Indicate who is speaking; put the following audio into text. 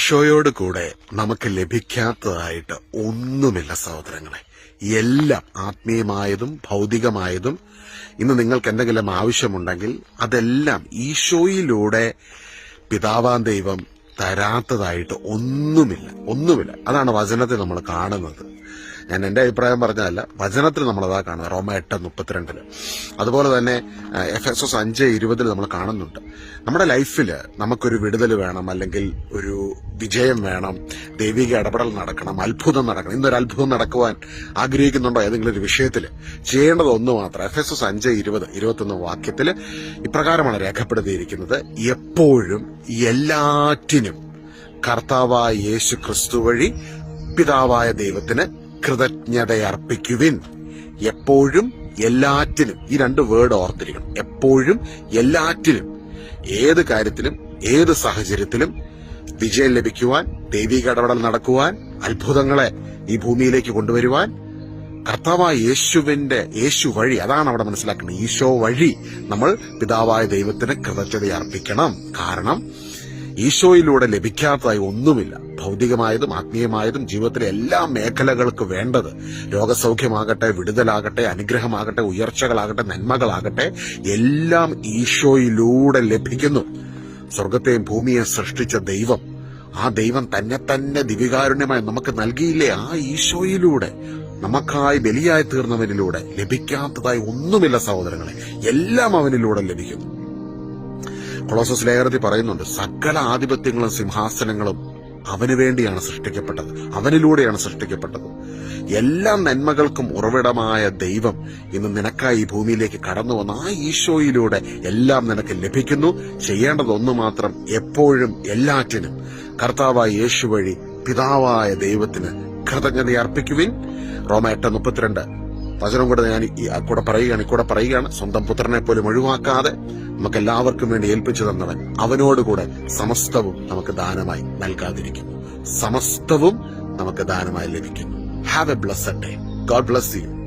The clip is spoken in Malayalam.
Speaker 1: ഈശോയോട് കൂടെ നമുക്ക് ലഭിക്കാത്തതായിട്ട് ഒന്നുമില്ല സഹോദരങ്ങളെ. എല്ലാം ആത്മീയമായതും ഭൗതികമായതും ഇന്ന് നിങ്ങൾക്ക് എന്തെങ്കിലും ആവശ്യമുണ്ടെങ്കിൽ അതെല്ലാം ഈശോയിലൂടെ പിതാവാൻ ദൈവം തരാത്തതായിട്ട് ഒന്നുമില്ല. ഒന്നുമില്ല. അതാണ് വചനത്തെ നമ്മൾ കാണുന്നത്. ഞാൻ എന്റെ അഭിപ്രായം പറഞ്ഞതല്ല. വചനത്തിൽ നമ്മളതാ കാണുന്നത്. റോമ എട്ട് മുപ്പത്തിരണ്ടിൽ. അതുപോലെ തന്നെ എഫ് എസ് എസ് അഞ്ച് ഇരുപതിൽ നമ്മൾ കാണുന്നുണ്ട്. നമ്മുടെ ലൈഫിൽ നമുക്കൊരു വിടുതൽ വേണം അല്ലെങ്കിൽ ഒരു വിജയം വേണം ദൈവിക ഇടപെടൽ നടക്കണം അത്ഭുതം നടക്കണം. ഇന്നൊരു അത്ഭുതം നടക്കുവാൻ ആഗ്രഹിക്കുന്നുണ്ടോ ഏതെങ്കിലും ഒരു വിഷയത്തിൽ ചെയ്യേണ്ടത് ഒന്ന് മാത്രം. എഫ് എസ് എസ് അഞ്ച് ഇരുപത് ഇരുപത്തൊന്ന് വാക്യത്തിൽ ഇപ്രകാരമാണ് രേഖപ്പെടുത്തിയിരിക്കുന്നത്. എപ്പോഴും എല്ലാറ്റിനും കർത്താവായ യേശു ക്രിസ്തു വഴി പിതാവായ ദൈവത്തിന് കൃതജ്ഞതയർപ്പിക്കുവിൻ. എപ്പോഴും എല്ലാറ്റിനും ഈ രണ്ട് വേർഡ് ഓർത്തിരിക്കണം. എപ്പോഴും എല്ലാറ്റിനും ഏത് കാര്യത്തിലും ഏത് സാഹചര്യത്തിലും വിജയം ലഭിക്കുവാൻ ദൈവിക ഇടപെടൽ നടക്കുവാൻ അത്ഭുതങ്ങളെ ഈ ഭൂമിയിലേക്ക് കൊണ്ടുവരുവാൻ കർത്താവായ യേശുവിന്റെ യേശു വഴി അതാണ് അവിടെ മനസ്സിലാക്കുന്നത് ഈശോ വഴി നമ്മൾ പിതാവായ ദൈവത്തിന് കൃതജ്ഞത അർപ്പിക്കണം കാരണം ഈശോയിലൂടെ ലഭിക്കാത്തതായി ഒന്നുമില്ല. ഭൗതികമായതും ആത്മീയമായതും ജീവിതത്തിലെ എല്ലാ മേഖലകൾക്ക് വേണ്ടത് രോഗസൗഖ്യമാകട്ടെ വിടുതലാകട്ടെ അനുഗ്രഹമാകട്ടെ ഉയർച്ചകളാകട്ടെ നന്മകളാകട്ടെ എല്ലാം ഈശോയിലൂടെ ലഭിക്കുന്നു. സ്വർഗത്തെയും ഭൂമിയെ സൃഷ്ടിച്ച ദൈവം ആ ദൈവം തന്നെ തന്നെ ദിവികാരുണ്യമായി നമുക്ക് നൽകിയില്ലേ? ആ ഈശോയിലൂടെ നമുക്കായി ബലിയായി തീർന്നവനിലൂടെ ലഭിക്കാത്തതായി ഒന്നുമില്ല സഹോദരങ്ങളെ. എല്ലാം അവനിലൂടെ ലഭിക്കുന്നു. കൊളോസസ് ലേഖനത്തിൽ പറയുന്നുണ്ട് സകല ആധിപത്യങ്ങളും സിംഹാസനങ്ങളും അവന് വേണ്ടിയാണ് സൃഷ്ടിക്കപ്പെട്ടത് അവനിലൂടെയാണ് സൃഷ്ടിക്കപ്പെട്ടത്. എല്ലാ നന്മകൾക്കും ഉറവിടമായ ദൈവം ഇന്ന് നിനക്കായി ഭൂമിയിലേക്ക് കടന്നു വന്ന ആ ഈശോയിലൂടെ എല്ലാം നിനക്ക് ലഭിക്കുന്നു. ചെയ്യേണ്ടത് ഒന്ന് മാത്രം എപ്പോഴും എല്ലാറ്റിനും കർത്താവായ യേശു വഴി പിതാവായ ദൈവത്തിന് കൃതജ്ഞത അർപ്പിക്കുവിൻ റോമ എട്ട് മുപ്പത്തിരണ്ട്. വചനം കൂടെ ഞാൻ ഈ കൂടെ പറയുകയാണ് കൂടെ പറയുകയാണ്. സ്വന്തം പുത്രനെ പോലും ഒഴിവാക്കാതെ നമുക്ക് എല്ലാവർക്കും വേണ്ടി ഏൽപ്പിച്ചു തന്നവൻ അവനോടുകൂടെ സമസ്തവും നമുക്ക് ദാനമായി നൽകാതിരിക്കുന്നു. സമസ്തവും നമുക്ക് ദാനമായി ലഭിക്കുന്നു. Have a blessed day God bless you